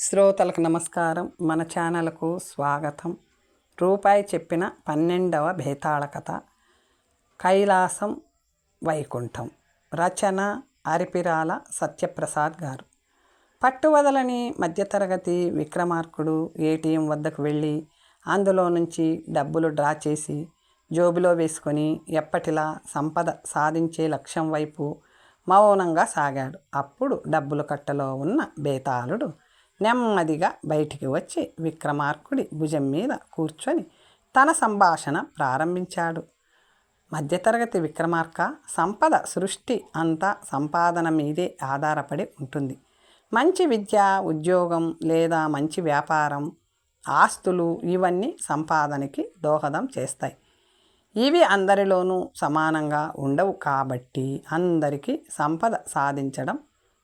శ్రోతలకు నమస్కారం. మన ఛానల్కు స్వాగతం. రూపాయి చెప్పిన పన్నెండవ భేతాళ కథ. కైలాసం వైకుంఠం. రచన అరిపిరాల సత్యప్రసాద్ గారు. పట్టువదలని మధ్యతరగతి విక్రమార్కుడు ఏటీఎం వద్దకు వెళ్ళి అందులో నుంచి డబ్బులు డ్రా చేసి జోబులో వేసుకొని ఎప్పటిలా సంపద సాధించే లక్ష్యం వైపు మౌనంగా సాగాడు. అప్పుడు డబ్బులు కట్టలో ఉన్న బేతాళుడు నెమ్మదిగా బయటికి వచ్చి విక్రమార్కుడి భుజం మీద కూర్చొని తన సంభాషణ ప్రారంభించాడు. మధ్యతరగతి విక్రమార్క సంపద సృష్టి అంతా సంపాదన మీదే ఆధారపడి ఉంటుంది. మంచి విద్య ఉద్యోగం లేదా మంచి వ్యాపారం ఆస్తులు ఇవన్నీ సంపాదనకి దోహదం చేస్తాయి. ఇవి అందరిలోనూ సమానంగా ఉండవు కాబట్టి అందరికీ సంపద సాధించడం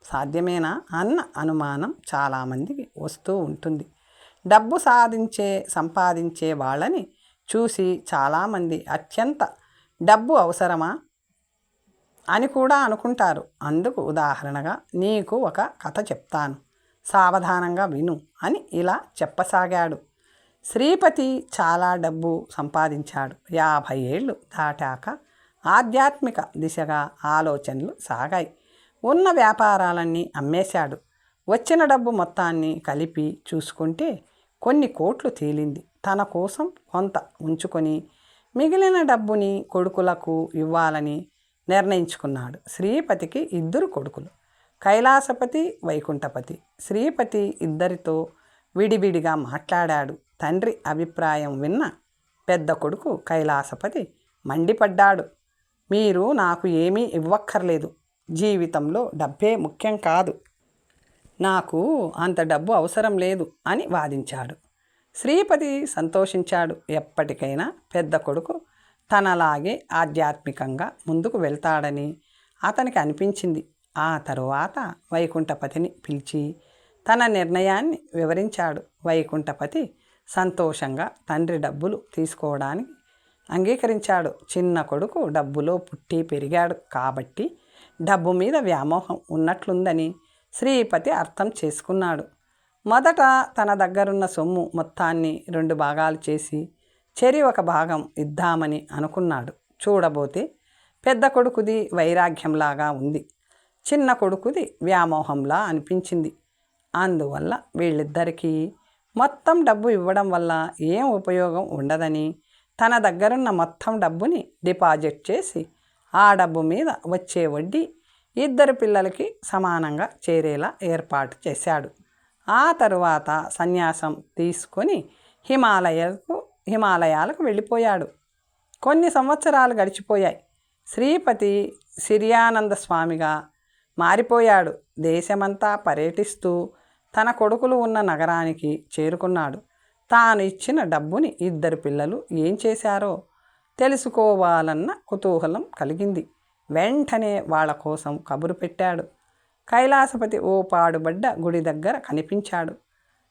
సాధ్యమేనా అన్న అనుమానం చాలామందికి వస్తూ ఉంటుంది. డబ్బు సాధించే సంపాదించే వాళ్ళని చూసి చాలామంది అత్యంత డబ్బు అవసరమా అని కూడా అనుకుంటారు. అందుకు ఉదాహరణగా నీకు ఒక కథ చెప్తాను. సావధానంగా విను అని ఇలా చెప్పసాగాడు. శ్రీపతి చాలా డబ్బు సంపాదించాడు. యాభై ఏళ్ళు దాటాక ఆధ్యాత్మిక దిశగా ఆలోచనలు సాగాయి. ఉన్న వ్యాపారాలన్నీ అమ్మేశాడు. వచ్చిన డబ్బు మొత్తాన్ని కలిపి చూసుకుంటే కొన్ని కోట్లు తేలింది. తన కోసం కొంత ఉంచుకొని మిగిలిన డబ్బుని కొడుకులకు ఇవ్వాలని నిర్ణయించుకున్నాడు. శ్రీపతికి ఇద్దరు కొడుకులు. కైలాసపతి వైకుంఠపతి. శ్రీపతి ఇద్దరితో విడివిడిగా మాట్లాడాడు. తండ్రి అభిప్రాయం విన్న పెద్ద కొడుకు కైలాసపతి మండిపడ్డాడు. మీరు నాకు ఏమీ ఇవ్వక్కర్లేదు. జీవితంలో డబ్బే ముఖ్యం కాదు. నాకు అంత డబ్బు అవసరం లేదు అని వాదించాడు. శ్రీపతి సంతోషించాడు. ఎప్పటికైనా పెద్ద కొడుకు తనలాగే ఆధ్యాత్మికంగా ముందుకు వెళ్తాడని అతనికి అనిపించింది. ఆ తరువాత వైకుంఠపతిని పిలిచి తన నిర్ణయాన్ని వివరించాడు. వైకుంఠపతి సంతోషంగా తండ్రి డబ్బులు తీసుకోవడానికి అంగీకరించాడు. చిన్న కొడుకు డబ్బులో పుట్టి పెరిగాడు కాబట్టి డబ్బు మీద వ్యామోహం ఉన్నట్లుందని శ్రీపతి అర్థం చేసుకున్నాడు. మొదట తన దగ్గరున్న సొమ్ము మొత్తాన్ని రెండు భాగాలు చేసి చెరి ఒక భాగం ఇద్దామని అనుకున్నాడు. చూడబోతే పెద్ద కొడుకుది వైరాగ్యంలాగా ఉంది. చిన్న కొడుకుది వ్యామోహంలా అనిపించింది. అందువల్ల వీళ్ళిద్దరికీ మొత్తం డబ్బు ఇవ్వడం వల్ల ఏం ఉపయోగం ఉండదని తన దగ్గరున్న మొత్తం డబ్బుని డిపాజిట్ చేసి ఆ డబ్బు మీద వచ్చే వడ్డీ ఇద్దరు పిల్లలకి సమానంగా చేరేలా ఏర్పాటు చేశాడు. ఆ తరువాత సన్యాసం తీసుకొని హిమాలయకు హిమాలయాలకు వెళ్ళిపోయాడు. కొన్ని సంవత్సరాలు గడిచిపోయాయి. శ్రీపతి సిరియానంద స్వామిగా మారిపోయాడు. దేశమంతా పర్యటిస్తూ తన కొడుకులు ఉన్న నగరానికి చేరుకున్నాడు. తాను ఇచ్చిన డబ్బుని ఇద్దరు పిల్లలు ఏం చేశారో తెలుసుకోవాలన్న కుతూహలం కలిగింది. వెంటనే వాళ్ళ కోసం కబురు పెట్టాడు. కైలాసపతి ఓ పాడుబడ్డ గుడి దగ్గర కనిపించాడు.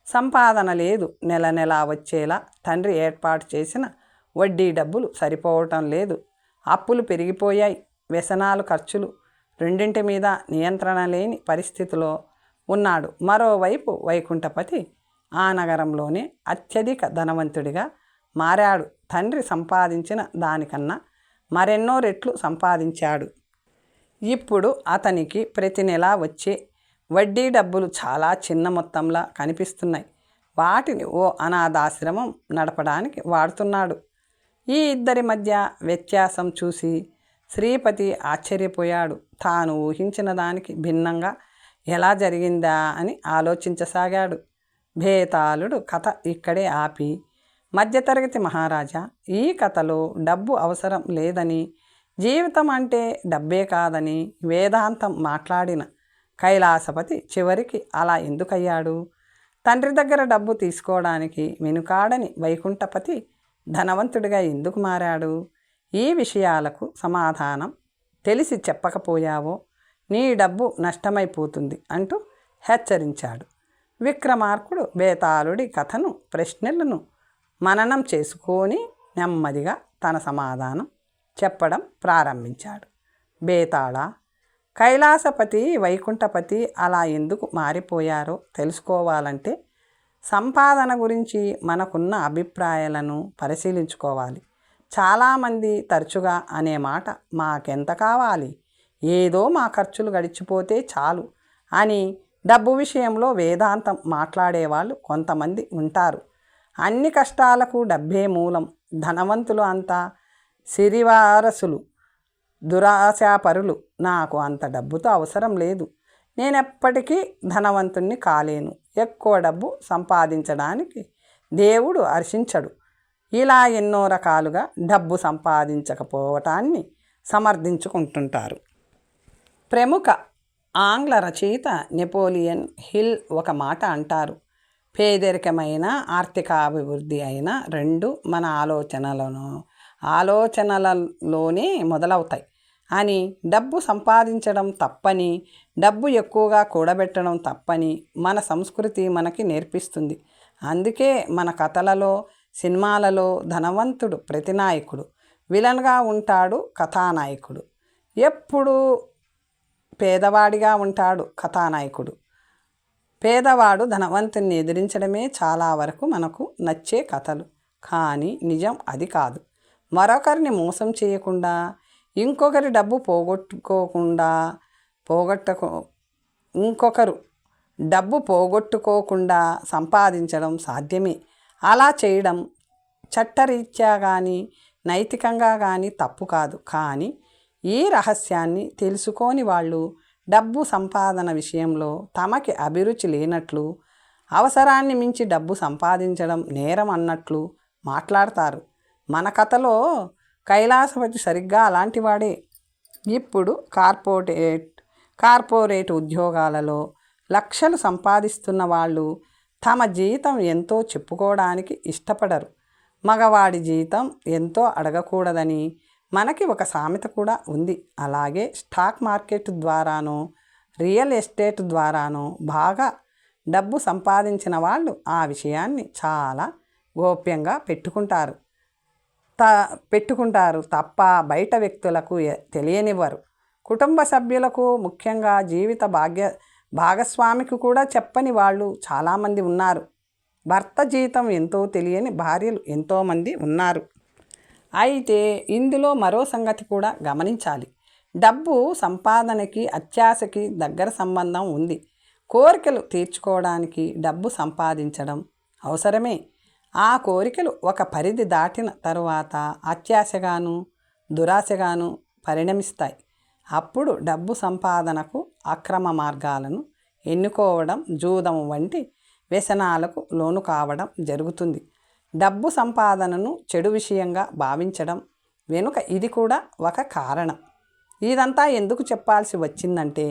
సంపాదన లేదు. నెల నెలా వచ్చేలా తండ్రి ఏర్పాటు చేసిన వడ్డీ డబ్బులు సరిపోవటం లేదు. అప్పులు పెరిగిపోయాయి. వ్యసనాలు ఖర్చులు రెండింటి మీద నియంత్రణ లేని పరిస్థితిలో ఉన్నాడు. మరోవైపు వైకుంఠపతి ఆ నగరంలోనే అత్యధిక ధనవంతుడిగా మారాడు. తండ్రి సంపాదించిన దానికన్నా మరెన్నో రెట్లు సంపాదించాడు. ఇప్పుడు అతనికి ప్రతి నెలా వచ్చే వడ్డీ డబ్బులు చాలా చిన్న మొత్తంలా కనిపిస్తున్నాయి. వాటిని ఓ అనాథాశ్రమం నడపడానికి వాడుతున్నాడు. ఈ ఇద్దరి మధ్య వ్యత్యాసం చూసి శ్రీపతి ఆశ్చర్యపోయాడు. తాను ఊహించిన దానికి భిన్నంగా ఎలా జరిగిందా అని ఆలోచించసాగాడు. భేతాళుడు కథ ఇక్కడే ఆపి మధ్యతరగతి మహారాజా ఈ కథలో డబ్బు అవసరం లేదని జీవితం అంటే డబ్బే కాదని వేదాంతం మాట్లాడిన కైలాసపతి చివరికి అలా ఎందుకయ్యాడు? తండ్రి దగ్గర డబ్బు తీసుకోవడానికి వెనుకాడని వైకుంఠపతి ధనవంతుడిగా ఎందుకు మారాడు? ఈ విషయాలకు సమాధానం తెలిసి చెప్పకపోయావో నీ డబ్బు నష్టమైపోతుంది అంటూ హెచ్చరించాడు. విక్రమార్కుడు బేతాళుడి కథను ప్రశ్నలను మననం చేసుకొని నెమ్మదిగా తన సమాధానం చెప్పడం ప్రారంభించాడు. బేతాళ కైలాసపతి వైకుంఠపతి అలా ఎందుకు మారిపోయారో తెలుసుకోవాలంటే సంపాదన గురించి మనకున్న అభిప్రాయాలను పరిశీలించుకోవాలి. చాలామంది తరచుగా అనే మాట మాకెంత కావాలి? ఏదో మా ఖర్చులు గడిచిపోతే చాలు అని డబ్బు విషయంలో వేదాంతం మాట్లాడేవాళ్ళు కొంతమంది ఉంటారు. అన్ని కష్టాలకు డబ్బే మూలం. ధనవంతులు అంతా సిరివారసులు దురాశాపరులు. నాకు అంత డబ్బుతో అవసరం లేదు. నేనెప్పటికీ ధనవంతుణ్ణి కాలేను. ఎక్కువ డబ్బు సంపాదించడానికి దేవుడు హర్షించడు. ఇలా ఎన్నో రకాలుగా డబ్బు సంపాదించకపోవటాన్ని సమర్థించుకుంటుంటారు. ప్రముఖ ఆంగ్ల రచయిత నెపోలియన్ హిల్ ఒక మాట అంటారు. పేదరికమైన ఆర్థిక అభివృద్ధి అయిన రెండు మన ఆలోచనలను ఆలోచనలలోనే మొదలవుతాయి. అని డబ్బు సంపాదించడం తప్పని డబ్బు ఎక్కువగా కూడబెట్టడం తప్పని మన సంస్కృతి మనకి నేర్పిస్తుంది. అందుకే మన కథలలో సినిమాలలో ధనవంతుడు ప్రతినాయకుడు విలన్గా ఉంటాడు కథానాయకుడు. ఎప్పుడు పేదవాడిగా ఉంటాడు కథానాయకుడు. పేదవాడు ధనవంతుని ఎదిరించడమే చాలా వరకు మనకు నచ్చే కథలు. కానీ నిజం అది కాదు. మరొకరిని మోసం చేయకుండా ఇంకొకరి డబ్బు పోగొట్టుకోకుండా పోగొట్టుకో ఇంకొకరు డబ్బు పోగొట్టుకోకుండా సంపాదించడం సాధ్యమే. అలా చేయడం చట్టరీత్యా కానీ నైతికంగా కానీ తప్పు కాదు. కానీ ఈ రహస్యాన్ని తెలుసుకోని వాళ్ళు డబ్బు సంపాదన విషయంలో తమకి అభిరుచి లేనట్లు అవసరాన్ని మించి డబ్బు సంపాదించడం నేరం అన్నట్లు మాట్లాడతారు. మన కథలో కైలాసపతి సరిగ్గా అలాంటివాడే. ఇప్పుడు కార్పొరేట్ కార్పొరేట్ ఉద్యోగాలలో లక్షలు సంపాదిస్తున్న వాళ్ళు తమ జీతం ఎంతో చెప్పుకోవడానికి ఇష్టపడరు. మగవాడి జీతం ఎంతో అడగకూడదని మనకి ఒక సామెత కూడా ఉంది. అలాగే స్టాక్ మార్కెట్ ద్వారానో రియల్ ఎస్టేట్ ద్వారానో బాగా డబ్బు సంపాదించిన వాళ్ళు ఆ విషయాన్ని చాలా గోప్యంగా పెట్టుకుంటారు. త పెట్టుకుంటారు తప్ప బయట వ్యక్తులకు తెలియనివ్వరు. కుటుంబ సభ్యులకు ముఖ్యంగా జీవిత భాగ్య భాగస్వామికి కూడా చెప్పని వాళ్ళు చాలామంది ఉన్నారు. భర్త జీతం ఎంతో తెలియని భార్యలు ఎంతోమంది ఉన్నారు. అయితే ఇందులో మరో సంగతి కూడా గమనించాలి. డబ్బు సంపాదనకి అత్యాశకి దగ్గర సంబంధం ఉంది. కోరికలు తీర్చుకోవడానికి డబ్బు సంపాదించడం అవసరమే. ఆ కోరికలు ఒక పరిధి దాటిన తరువాత అత్యాశగాను దురాశగాను పరిణమిస్తాయి. అప్పుడు డబ్బు సంపాదనకు అక్రమ మార్గాలను ఎన్నుకోవడం జూదం వంటి వ్యసనాలకు లోను కావడం జరుగుతుంది. డబ్బు సంపాదనను చెడు విషయంగా భావించడం వెనుక ఇది కూడా ఒక కారణం. ఇదంతా ఎందుకు చెప్పాల్సి వచ్చిందంటే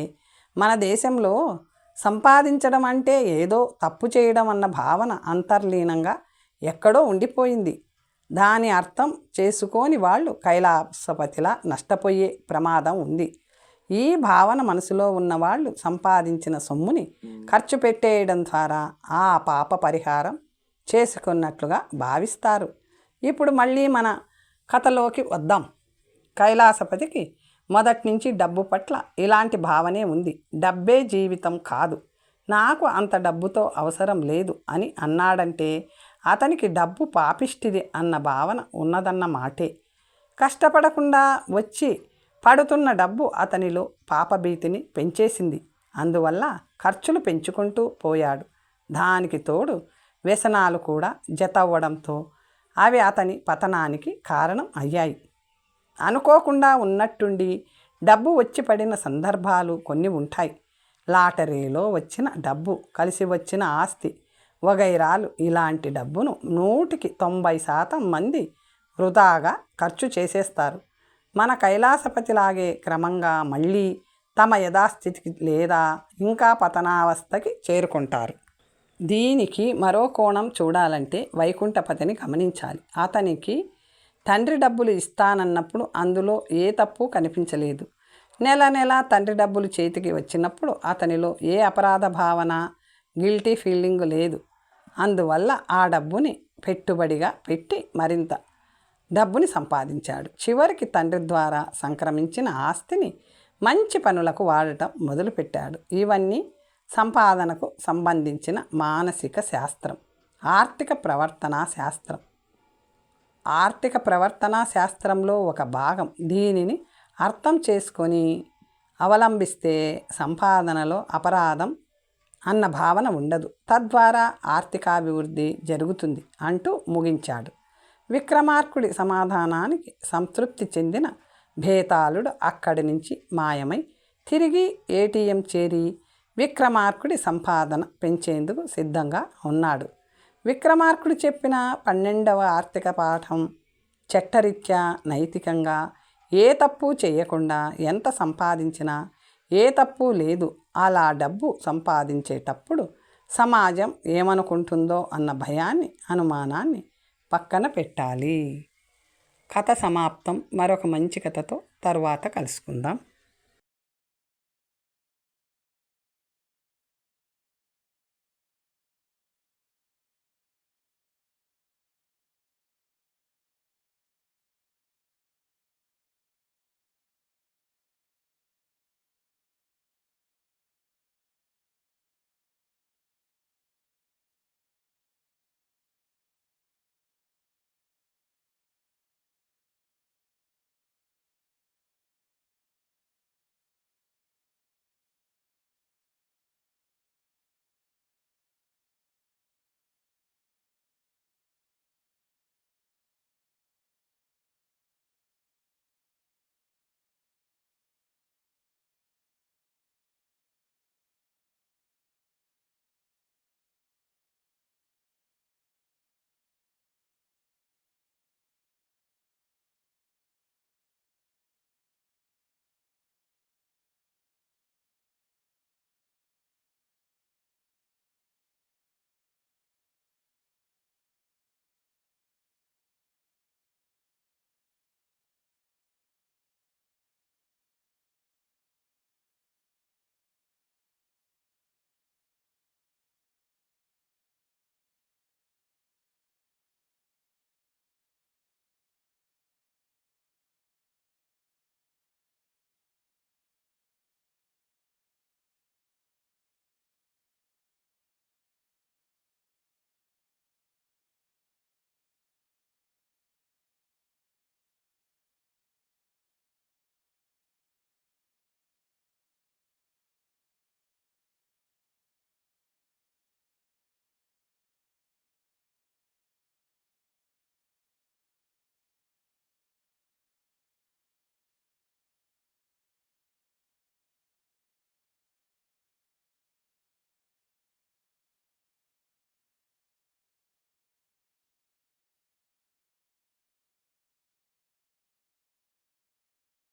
మన దేశంలో సంపాదించడం అంటే ఏదో తప్పు చేయడం అన్న భావన అంతర్లీనంగా ఎక్కడో ఉండిపోయింది. దాని అర్థం చేసుకోని వాళ్ళు కైలాసపతిలా నష్టపోయే ప్రమాదం ఉంది. ఈ భావన మనసులో ఉన్నవాళ్ళు సంపాదించిన సొమ్ముని ఖర్చు పెట్టేయడం ద్వారా ఆ పాప పరిహారం చేసుకున్నట్లుగా భావిస్తారు. ఇప్పుడు మళ్ళీ మన కథలోకి వద్దాం. కైలాసపతికి మొదటి నుంచి డబ్బు పట్ల ఇలాంటి భావనే ఉంది. డబ్బే జీవితం కాదు. నాకు అంత డబ్బుతో అవసరం లేదు అని అన్నాడంటే అతనికి డబ్బు పాపిష్టిది అన్న భావన ఉన్నదన్న మాటే. కష్టపడకుండా వచ్చి పడుతున్న డబ్బు అతనిలో పాపభీతిని పెంచేసింది. అందువల్ల ఖర్చులు పెంచుకుంటూ పోయాడు. దానికి తోడు వ్యసనాలు కూడా జత అవ్వడంతో అవి అతని పతనానికి కారణం అయ్యాయి. అనుకోకుండా ఉన్నట్టుండి డబ్బు వచ్చి పడిన సందర్భాలు కొన్ని ఉంటాయి. లాటరీలో వచ్చిన డబ్బు కలిసి వచ్చిన ఆస్తి వగైరాలు ఇలాంటి డబ్బును నూటికి తొంభై శాతం మంది వృధాగా ఖర్చు చేసేస్తారు. మన కైలాసపతిలాగే క్రమంగా మళ్ళీ తమ యథాస్థితికి లేదా ఇంకా పతనావస్థకి చేరుకుంటారు. దీనికి మరో కోణం చూడాలంటే వైకుంఠపతిని గమనించాలి. అతనికి తండ్రి డబ్బులు ఇస్తానన్నప్పుడు అందులో ఏ తప్పు కనిపించలేదు. నెల నెల తండ్రి డబ్బులు చేతికి వచ్చినప్పుడు అతనిలో ఏ అపరాధ భావన గిల్టీ ఫీలింగ్ లేదు. అందువల్ల ఆ డబ్బుని పెట్టుబడిగా పెట్టి మరింత డబ్బుని సంపాదించాడు. చివరికి తండ్రి ద్వారా సంక్రమించిన ఆస్తిని మంచి పనులకు వాడటం మొదలుపెట్టాడు. ఇవన్నీ సంపాదనకు సంబంధించిన మానసిక శాస్త్రం. ఆర్థిక ప్రవర్తనా శాస్త్రం. ఆర్థిక ప్రవర్తనా శాస్త్రంలో ఒక భాగం దీనిని అర్థం చేసుకొని అవలంబిస్తే సంపాదనలో అపరాధం అన్న భావన ఉండదు. తద్వారా ఆర్థికాభివృద్ధి జరుగుతుంది అంటూ ముగించాడు. విక్రమార్కుడి సమాధానానికి సంతృప్తి చెందిన భేతాళుడు అక్కడి నుంచి మాయమై తిరిగి ఏటీఎం చేరి విక్రమార్కుడి సంపాదన పెంచేందుకు సిద్ధంగా ఉన్నాడు. విక్రమార్కుడు చెప్పిన పన్నెండవ ఆర్థిక పాఠం చట్టరీత్యా నైతికంగా ఏ తప్పు చేయకుండా ఎంత సంపాదించినా ఏ తప్పు లేదు. అలా డబ్బు సంపాదించేటప్పుడు సమాజం ఏమనుకుంటుందో అన్న భయాన్ని అనుమానాన్ని పక్కన పెట్టాలి. కథ సమాప్తం. మరొక మంచి కథతో తరువాత కలుసుకుందాం.